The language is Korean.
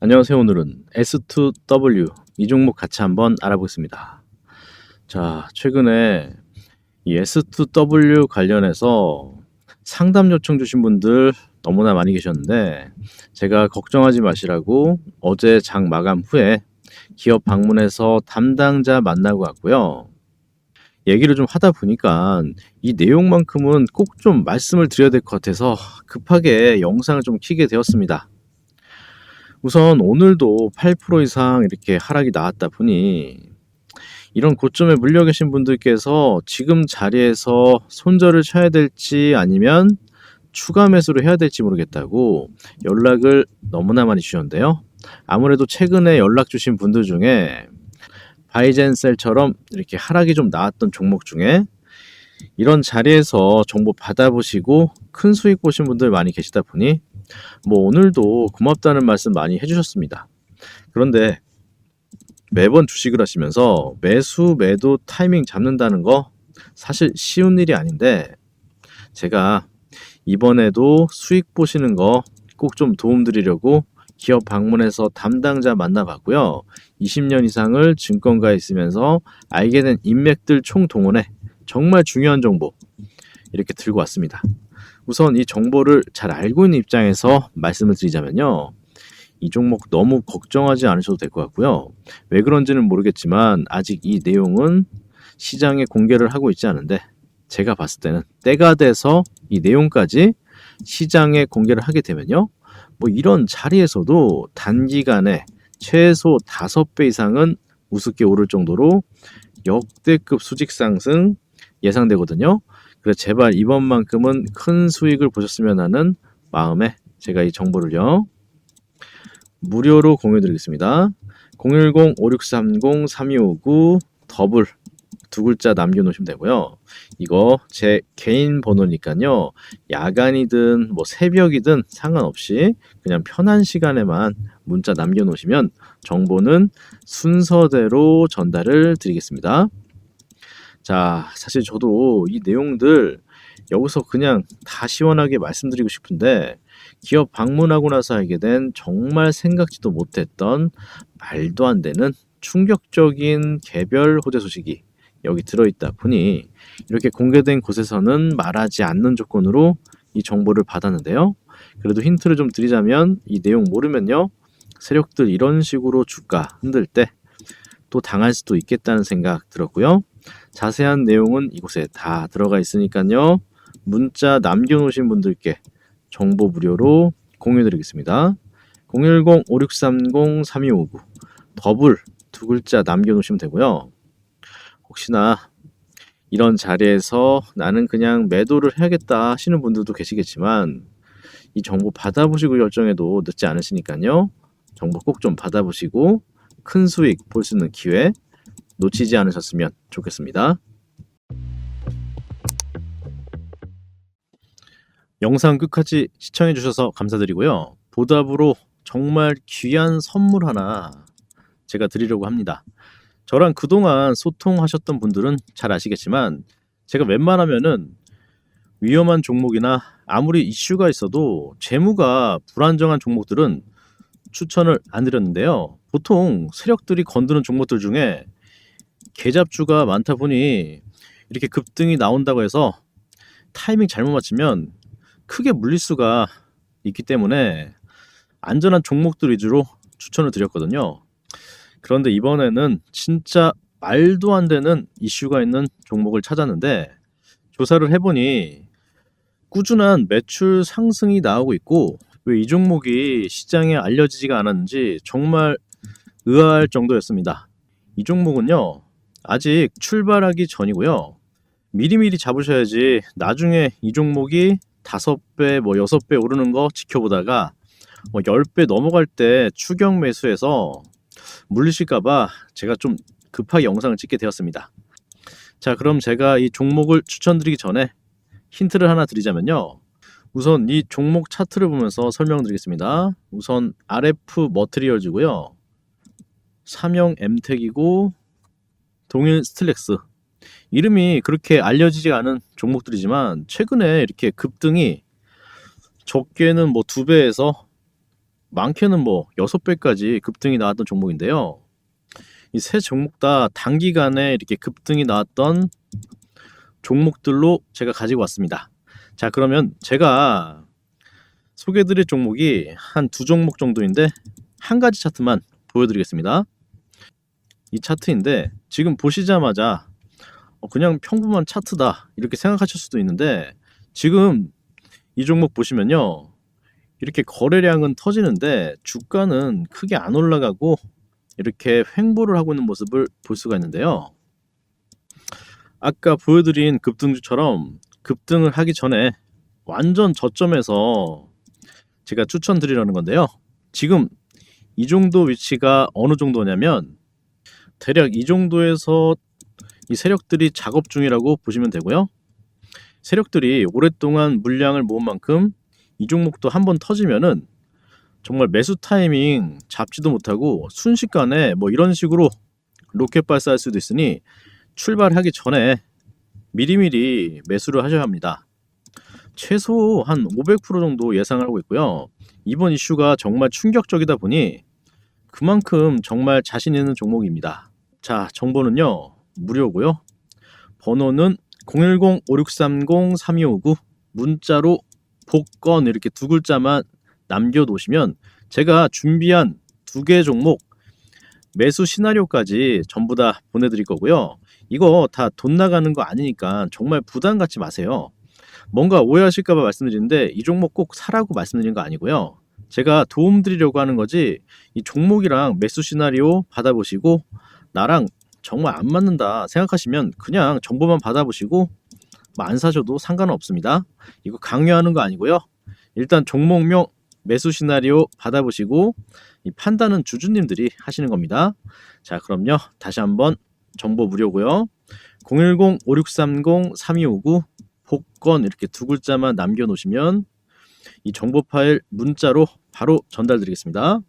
안녕하세요. 오늘은 S2W 이 종목 같이 한번 알아보겠습니다. 자, 최근에 이 S2W 관련해서 상담 요청 주신 분들 너무나 많이 계셨는데 제가 걱정하지 마시라고 어제 장 마감 후에 기업 방문해서 담당자 만나고 왔고요. 얘기를 좀 하다 보니까 이 내용만큼은 꼭 좀 말씀을 드려야 될 것 같아서 급하게 영상을 좀 키게 되었습니다. 우선 오늘도 8% 이상 이렇게 하락이 나왔다 보니 이런 고점에 물려 계신 분들께서 지금 자리에서 손절을 쳐야 될지 아니면 추가 매수를 해야 될지 모르겠다고 연락을 너무나 많이 주셨는데요. 아무래도 최근에 연락 주신 분들 중에 바이젠셀처럼 이렇게 하락이 좀 나왔던 종목 중에 이런 자리에서 정보 받아보시고 큰 수익 보신 분들 많이 계시다 보니 뭐 오늘도 고맙다는 말씀 많이 해주셨습니다. 그런데 매번 주식을 하시면서 매수 매도 타이밍 잡는다는 거 사실 쉬운 일이 아닌데 제가 이번에도 수익 보시는 거 꼭 좀 도움 드리려고 기업 방문해서 담당자 만나봤고요. 20년 이상을 증권가에 있으면서 알게 된 인맥들 총동원해 정말 중요한 정보 이렇게 들고 왔습니다. 우선 이 정보를 잘 알고 있는 입장에서 말씀을 드리자면요. 이 종목 너무 걱정하지 않으셔도 될 것 같고요. 왜 그런지는 모르겠지만 아직 이 내용은 시장에 공개를 하고 있지 않은데 제가 봤을 때는 때가 돼서 이 내용까지 시장에 공개를 하게 되면요. 뭐 이런 자리에서도 단기간에 최소 5배 이상은 우습게 오를 정도로 역대급 수직 상승 예상되거든요. 그래서 제발 이번만큼은 큰 수익을 보셨으면 하는 마음에 제가 이 정보를요. 무료로 공유 드리겠습니다. 010-5630-3259 더블 두 글자 남겨놓으시면 되고요. 이거 제 개인 번호니까요. 야간이든 뭐 새벽이든 상관없이 그냥 편한 시간에만 문자 남겨놓으시면 정보는 순서대로 전달을 드리겠습니다. 자, 사실 저도 이 내용들 여기서 그냥 다 시원하게 말씀드리고 싶은데 기업 방문하고 나서 알게 된 정말 생각지도 못했던 말도 안 되는 충격적인 개별 호재 소식이 여기 들어있다 보니 이렇게 공개된 곳에서는 말하지 않는 조건으로 이 정보를 받았는데요. 그래도 힌트를 좀 드리자면 이 내용 모르면요. 세력들 이런 식으로 주가 흔들 때 또 당할 수도 있겠다는 생각 들었고요. 자세한 내용은 이곳에 다 들어가 있으니까요. 문자 남겨놓으신 분들께 정보 무료로 공유드리겠습니다. 010-5630-3259 더블 두 글자 남겨놓으시면 되고요. 혹시나 이런 자리에서 나는 그냥 매도를 해야겠다 하시는 분들도 계시겠지만 이 정보 받아보시고 결정해도 늦지 않으시니까요. 정보 꼭 좀 받아보시고 큰 수익 볼 수 있는 기회 놓치지 않으셨으면 좋겠습니다. 영상 끝까지 시청해 주셔서 감사드리고요. 보답으로 정말 귀한 선물 하나 제가 드리려고 합니다. 저랑 그동안 소통하셨던 분들은 잘 아시겠지만 제가 웬만하면은 위험한 종목이나 아무리 이슈가 있어도 재무가 불안정한 종목들은 추천을 안 드렸는데요. 보통 세력들이 건드는 종목들 중에 계잡주가 많다 보니 이렇게 급등이 나온다고 해서 타이밍 잘못 맞추면 크게 물릴 수가 있기 때문에 안전한 종목들 위주로 추천을 드렸거든요. 그런데 이번에는 진짜 말도 안 되는 이슈가 있는 종목을 찾았는데 조사를 해보니 꾸준한 매출 상승이 나오고 있고 왜 이 종목이 시장에 알려지지가 않았는지 정말 의아할 정도였습니다. 이 종목은요 아직 출발하기 전이고요 미리미리 잡으셔야지 나중에 이 종목이 다섯 배, 뭐 여섯 배 오르는 거 지켜보다가 뭐 10배 넘어갈 때 추격 매수해서 물리실까봐 제가 좀 급하게 영상을 찍게 되었습니다. 자, 그럼 제가 이 종목을 추천드리기 전에 힌트를 하나 드리자면요. 우선 이 종목 차트를 보면서 설명드리겠습니다. 우선 RF 머트리얼즈고요. 삼형 엠텍이고 동일 스틸렉스. 이름이 그렇게 알려지지 않은 종목들이지만 최근에 이렇게 급등이 적게는 뭐 두 배에서 많게는 뭐 6배까지 급등이 나왔던 종목인데요. 이 세 종목 다 단기간에 이렇게 급등이 나왔던 종목들로 제가 가지고 왔습니다. 자, 그러면 제가 소개해드릴 종목이 한 두 종목 정도인데 한 가지 차트만 보여드리겠습니다. 이 차트인데 지금 보시자마자 어, 그냥 평범한 차트다 이렇게 생각하실 수도 있는데 지금 이 종목 보시면요 이렇게 거래량은 터지는데 주가는 크게 안 올라가고 이렇게 횡보를 하고 있는 모습을 볼 수가 있는데요. 아까 보여드린 급등주처럼 급등을 하기 전에 완전 저점에서 제가 추천드리려는 건데요. 지금 이 정도 위치가 어느 정도냐면 대략 이 정도에서 이 세력들이 작업 중이라고 보시면 되고요. 세력들이 오랫동안 물량을 모은 만큼 이 종목도 한 번 터지면은 정말 매수 타이밍 잡지도 못하고 순식간에 뭐 이런 식으로 로켓 발사할 수도 있으니 출발하기 전에 미리미리 매수를 하셔야 합니다. 최소 한 500% 정도 예상을 하고 있고요. 이번 이슈가 정말 충격적이다 보니 그만큼 정말 자신 있는 종목입니다. 자, 정보는요. 무료고요. 번호는 010-5630-3259 문자로 복권 이렇게 두 글자만 남겨 놓으시면 제가 준비한 두 개 종목 매수 시나리오까지 전부 다 보내드릴 거고요. 이거 다 돈 나가는 거 아니니까 정말 부담 갖지 마세요. 뭔가 오해하실까봐 말씀드리는데 이 종목 꼭 사라고 말씀드린 거 아니고요. 제가 도움 드리려고 하는 거지 이 종목이랑 매수 시나리오 받아보시고 나랑 정말 안 맞는다 생각하시면 그냥 정보만 받아보시고 뭐 안 사셔도 상관은 없습니다. 이거 강요하는 거 아니고요. 일단 종목명 매수 시나리오 받아보시고 이 판단은 주주님들이 하시는 겁니다. 자, 그럼요. 다시 한번 정보 무료고요. 010-5630-3259 복권 이렇게 두 글자만 남겨놓으시면 이 정보 파일 문자로 바로 전달드리겠습니다.